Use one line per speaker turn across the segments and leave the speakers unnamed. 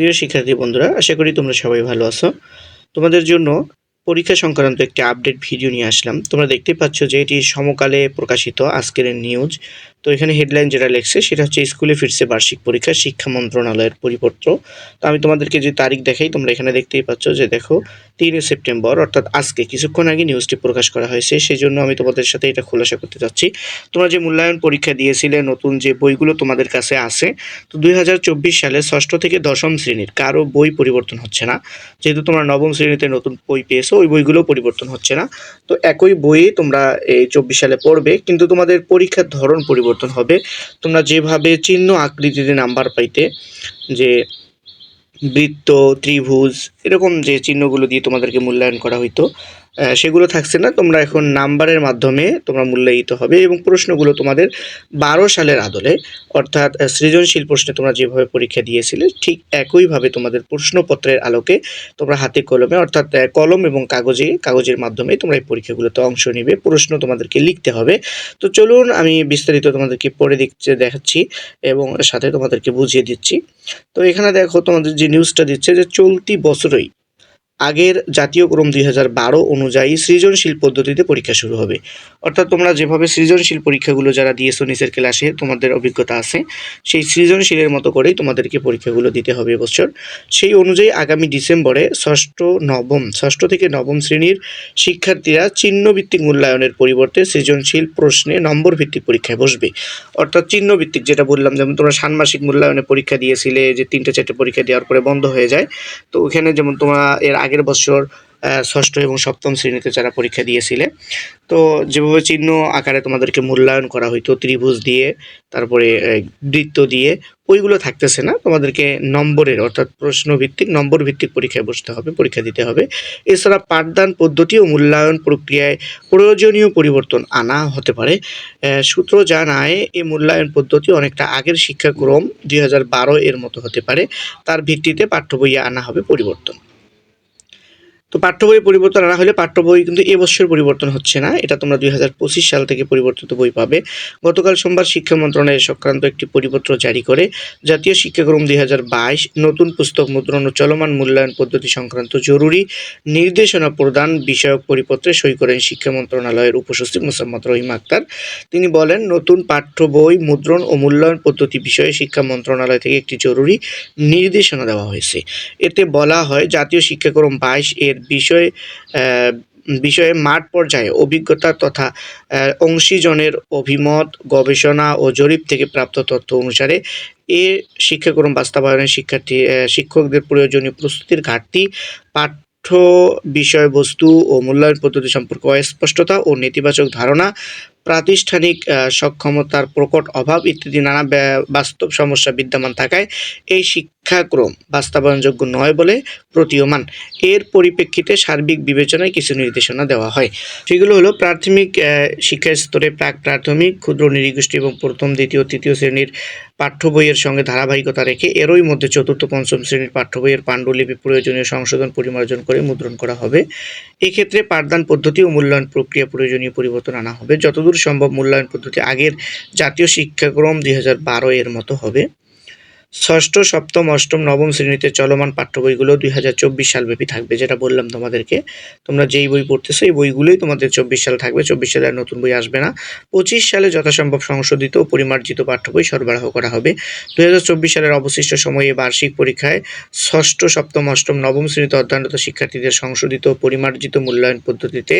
প্রিয় শিক্ষার্থী বন্ধুরা, আশা করি তোমরা সবাই ভালো আছো। তোমাদের জন্য পরীক্ষা সংক্রান্ত একটি আপডেট ভিডিও নিয়ে আসলাম। তোমরা দেখতে পাচ্ছ যে এটি সমকালে প্রকাশিত আজকের নিউজ তো এখানে হেডলাইন যেটা লেখছে, সেটা হচ্ছে স্কুলে ফিরছে বার্ষিক পরীক্ষা, শিক্ষা মন্ত্রণালয়ের পরিপত্র। তো আমি তোমাদেরকে যে তারিখ দেখাই, তোমরা এখানে দেখতেই পাচ্ছ যে দেখো তিনই সেপ্টেম্বর, অর্থাৎ আজকে। কিছুক্ষণ আগে নিউজটি প্রকাশ করা হয়েছে সেই জন্য আমি তোমাদের সাথে এটা খোলাসা করতে চাচ্ছি। তোমরা যে মূল্যায়ন পরীক্ষা দিয়েছিলে, নতুন যে বইগুলো তোমাদের কাছে আছে, তো দুই হাজার চব্বিশ সালে ষষ্ঠ থেকে দশম শ্রেণির কারও বই পরিবর্তন হচ্ছে না। যেহেতু তোমরা নবম শ্রেণীতে নতুন বই পেয়েছ, ওই বইগুলো পরিবর্তন হচ্ছে না। তো একই বই তোমরা এই চব্বিশ সালে পড়বে, কিন্তু তোমাদের পরীক্ষার ধরন পরিবর্তন হবে। তোমরা যেভাবে চিহ্ন আকৃতিতে নাম্বার পাইতে, যে বৃত্ত ত্রিভুজ এরকম যে চিহ্নগুলো দিয়ে তোমাদেরকে মূল্যায়ন করা হইতো। সেগুলো থাকছে না। তোমরা এখন নাম্বারের মাধ্যমে তোমরা মূল্যায়িত হবে এবং প্রশ্নগুলো তোমাদের বারো সালের আদলে, অর্থাৎ সৃজনশীল প্রশ্নে তোমরা যেভাবে পরীক্ষা দিয়েছিলে, ঠিক একইভাবে তোমাদের প্রশ্নপত্রের আলোকে তোমরা হাতে কলমে, অর্থাৎ কলম এবং কাগজে, কাগজের মাধ্যমে তোমরা এই পরীক্ষাগুলোতে অংশ নিবে, প্রশ্ন তোমাদেরকে লিখতে হবে। তো চলুন, আমি বিস্তারিত তোমাদেরকে পড়ে দিচ্ছে দেখাচ্ছি এবং সাথে তোমাদেরকে বুঝিয়ে দিচ্ছি। তো এখানে দেখো, তোমাদের যে নিউজটা দিচ্ছে যে চলতি বছরই আগের জাতীয় ক্রম দুই হাজার বারো অনুযায়ী সৃজনশীল পদ্ধতিতে পরীক্ষা শুরু হবে। অর্থাৎ তোমরা যেভাবে সৃজনশীল পরীক্ষাগুলো যারা দিয়েছ নিচের ক্লাসে, তোমাদের অভিজ্ঞতা আছে। সেই সৃজনশীলের মতো করেই তোমাদেরকে পরীক্ষাগুলো দিতে হবে এবছর। সেই অনুযায়ী আগামী ডিসেম্বরে ষষ্ঠ, নবম, ষষ্ঠ থেকে নবম শ্রেণির শিক্ষার্থীরা চিহ্নভিত্তিক মূল্যায়নের পরিবর্তে সৃজনশীল প্রশ্নে নম্বর ভিত্তিক পরীক্ষায় বসবে। অর্থাৎ চিহ্নভিত্তিক যেটা বললাম, যেমন তোমরা ষান্মাসিক মূল্যায়নে পরীক্ষা দিয়েছিলে, যে তিনটে চারটে পরীক্ষা দেওয়ার পরে বন্ধ হয়ে যায়, তো ওখানে যেমন তোমরা এর আগের বছর ষষ্ঠ এবং সপ্তম শ্রেণীতে যারা পরীক্ষা দিয়েছিলে। তো যেভাবে চিহ্ন আকারে তোমাদেরকে মূল্যায়ন করা হইতো, ত্রিভুজ দিয়ে, তারপরে বৃত্ত দিয়ে, ওইগুলো থাকতেছে না। তোমাদেরকে নম্বরের, অর্থাৎ প্রশ্ন ভিত্তিক নম্বর ভিত্তিক পরীক্ষায় বসতে হবে, পরীক্ষা দিতে হবে। এছাড়া পাঠদান পদ্ধতি ও মূল্যায়ন প্রক্রিয়ায় প্রয়োজনীয় পরিবর্তন আনা হতে পারে। সূত্র জানায় এই মূল্যায়ন পদ্ধতি অনেকটা আগের শিক্ষাক্রম, দুই হাজার বারো এর মতো হতে পারে। তার ভিত্তিতে পাঠ্য বইয়ে আনা হবে পরিবর্তন। তো পাঠ্য বই পরিবর্তন আনা হলে পাঠ্য বই কিন্তু এবছর পরিবর্তন হচ্ছে না। এটা তোমরা দুই হাজার পঁচিশ সাল থেকে পরিবর্তিত বই পাবে। গতকাল সোমবার শিক্ষা মন্ত্রণালয় সংক্রান্ত একটি পরিপত্র জারি করে। জাতীয় শিক্ষাক্রম দুই হাজার বাইশ, নতুন পুস্তক মুদ্রণ ও চলমান মূল্যায়ন পদ্ধতি সংক্রান্ত জরুরি নির্দেশনা প্রদান বিষয়ক পরিপত্রে সই করেন শিক্ষা মন্ত্রণালয়ের উপসচিব মোসাম্মদ রহিম আক্তার। তিনি বলেন, নতুন পাঠ্য বই মুদ্রণ ও মূল্যায়ন পদ্ধতি বিষয়ে শিক্ষা মন্ত্রণালয় থেকে একটি জরুরি নির্দেশনা দেওয়া হয়েছে। এতে বলা হয়, জাতীয় শিক্ষাক্রম বাইশ এর বিষয় বিষয়ে মাঠ পর্যায়ে অভিজ্ঞতা তথা অংশীজনের অভিমত, গবেষণা ও জরিপ থেকে প্রাপ্ত তথ্য অনুসারে এ শিক্ষাক্রম বাস্তবায়নে শিক্ষার্থী শিক্ষকদের প্রয়োজনীয় প্রস্তুতির ঘাটতি, পাঠ্য বিষয়বস্তু ও মূল্যায়ন পদ্ধতি সম্পর্কে অস্পষ্টতা ও নেতিবাচক ধারণা প্রাতিষ্ঠানিক সক্ষমতার প্রকট অভাব ইত্যাদি নানা বাস্তব সমস্যা বিদ্যমান থাকায় এই শিক্ষাক্রম বাস্তবায়নযোগ্য নয় বলে প্রতীয়মান। এর পরিপ্রেক্ষিতে সার্বিক বিবেচনায় কিছু নির্দেশনা দেওয়া হয়। সেগুলো হলো প্রাথমিক শিক্ষা স্তরে প্রাক প্রাথমিক, ক্ষুদ্র নৃগোষ্ঠী এবং প্রথম, দ্বিতীয়, তৃতীয় শ্রেণির পাঠ্য বইয়ের সঙ্গে ধারাবাহিকতা রেখে এরই মধ্যে চতুর্থ, পঞ্চম শ্রেণির পাঠ্য বইয়ের পাণ্ডুলিপি প্রয়োজনীয় সংশোধন, পরিমার্জন করে মুদ্রণ করা হবে। এক্ষেত্রে পাঠদান পদ্ধতি ও মূল্যায়ন প্রক্রিয়া প্রয়োজনীয় পরিবর্তন আনা হবে। যতদূর সম্ভব মূল্যায়ন পদ্ধতি আগের জাতীয় শিক্ষাক্রম দুই হাজার বারো এর মতো হবে। ষষ্ঠ, সপ্তম, অষ্টম, নবম শ্রেণীতে চলমান পাঠ্য বইগুলো দুই হাজার চব্বিশ সালব্যাপী থাকবে, যেটা বললাম তোমাদেরকে। তোমরা যেই বই পড়তেছো, এই বইগুলোই তোমাদের চব্বিশ সাল থাকবে। চব্বিশ সালে নতুন বই আসবে না। পঁচিশ সালে যথাসম্ভব সংশোধিত ও পরিমার্জিত পাঠ্য বই সরবরাহ করা হবে। দুই হাজার চব্বিশ সালের অবশিষ্ট সময়ে বার্ষিক পরীক্ষায় ষষ্ঠ, সপ্তম, অষ্টম, নবম শ্রেণীতে অধ্যয়নরত শিক্ষার্থীদের সংশোধিত ও পরিমার্জিত মূল্যায়ন পদ্ধতিতে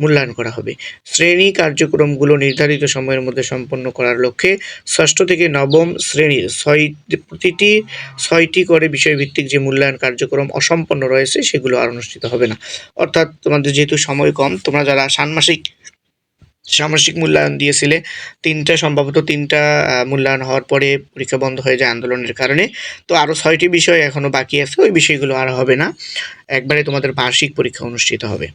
মূল্যায়ন করা হবে। শ্রেণি কার্যক্রমগুলো নির্ধারিত সময়ের মধ্যে সম্পন্ন করার লক্ষ্যে ষষ্ঠ থেকে নবম শ্রেণির ছয় প্রতিটি ছয়টি করে বিষয়ভিত্তিক যে মূল্যায়ন কার্যক্রম অসম্পন্ন রয়েছে, সেগুলো আর অনুষ্ঠিত হবে না। অর্থাৎ তোমাদের যেহেতু সময় কম, তোমরা যারা ষান্মাসিক ষান্মাসিক মূল্যায়ন দিয়েছিলে। তিনটা, সম্ভবত তিনটা মূল্যায়ন হওয়ার পরে পরীক্ষা বন্ধ হয়ে যায় আন্দোলনের কারণে। তো আরও ছয়টি বিষয় এখনও বাকি আছে, ওই বিষয়গুলো আর হবে না। একবারে তোমাদের বার্ষিক পরীক্ষা অনুষ্ঠিত হবে।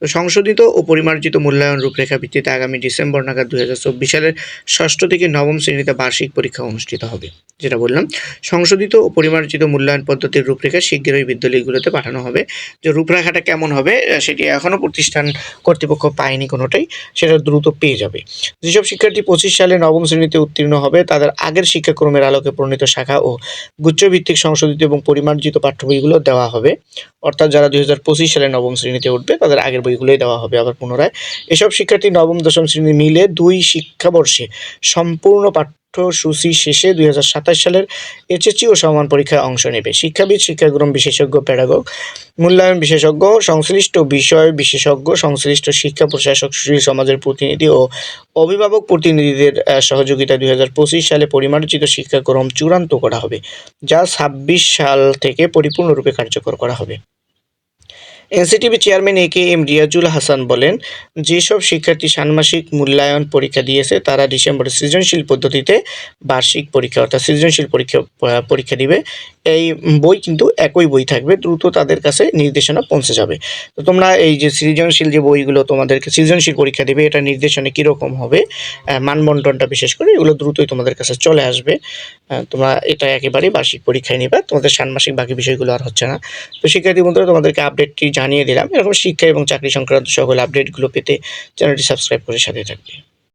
তো সংশোধিত ও পরিমার্জিত মূল্যায়ন রূপরেখা ভিত্তিতে আগামী ডিসেম্বর নাগাদ দু হাজার চব্বিশ সালের ষষ্ঠ থেকে নবম শ্রেণীতে বার্ষিক পরীক্ষা অনুষ্ঠিত হবে, যেটা বললাম। সংশোধিত ও পরিমার্জিত মূল্যায়ন পদ্ধতির রূপরেখা শীঘ্রই বিদ্যালয়গুলোতে পাঠানো হবে। যে রূপরেখাটা কেমন হবে সেটি এখনও প্রতিষ্ঠান কর্তৃপক্ষ পায়নি কোনোটাই। সেটা দ্রুত পেয়ে যাবে। যেসব শিক্ষার্থী পঁচিশ সালে নবম শ্রেণীতে উত্তীর্ণ হবে, তাদের আগের শিক্ষাক্রমের আলোকে প্রণীত শাখা ও গুচ্ছভিত্তিক সংশোধিত এবং পরিমার্জিত পাঠ্য বইগুলো দেওয়া হবে। অর্থাৎ যারা দুই হাজার পঁচিশ সালে নবম শ্রেণীতে উঠবে, তাদের আগের বইগুলোই দেওয়া হবে। আবার পুনরায় এসব শিক্ষার্থী নবম দশম শ্রেণি মিলে দুই শিক্ষাবর্ষে সম্পূর্ণ পাঠ্যসূচি শেষে দুই সাতাশ সালের এইচএসসি ও সমান পরীক্ষায় অংশ নেবে। শিক্ষাবিদ শিক্ষাক্রম বিশেষজ্ঞ প্যাডাগগ মূল্যায়ন বিশেষজ্ঞ, সংশ্লিষ্ট বিষয় বিশেষজ্ঞ, সংশ্লিষ্ট শিক্ষা প্রশাসক সুশীল সমাজের প্রতিনিধি ও অভিভাবক প্রতিনিধিদের সহযোগিতা দুই হাজার পঁচিশ সালে পরিমার্জিত শিক্ষাক্রম চূড়ান্ত করা হবে, যা ছাব্বিশ সাল থেকে পরিপূর্ণরূপে কার্যকর করা হবে। NCTV chairman A K M Riazul Hasan বলেন, যেসব শিক্ষার্থী ষান্মাসিক মূল্যায়ন পরীক্ষা দিয়েছে, তারা ডিসেম্বরে সৃজনশীল পদ্ধতিতে বার্ষিক পরীক্ষা অর্থাৎ সৃজনশীল পরীক্ষা পরীক্ষা দিবে। এই বই কিন্তু একই বই থাকবে, দ্রুত তাদের কাছে নির্দেশনা পৌঁছে যাবে। তো তোমরা এই যে সৃজনশীল যে বইগুলো তোমাদেরকে সৃজনশীল পরীক্ষা দেবে, এটা নির্দেশনে কীরকম হবে? মানবন্টনটা বিশেষ করে এগুলো দ্রুতই তোমাদের কাছে চলে আসবে। তোমরা এটা একেবারেই বার্ষিক পরীক্ষায় নেবে। তোমাদের ষান্মাসিক বাকি বিষয়গুলো আর হচ্ছে না। তো শিক্ষার্থী বন্ধুরা, তোমাদেরকে আপডেটটি জানিয়ে দিলাম। এরকম শিক্ষা এবং চাকরি সংক্রান্ত সকল আপডেটগুলো পেতে চ্যানেলটি সাবস্ক্রাইব করে সাথে থাকবে।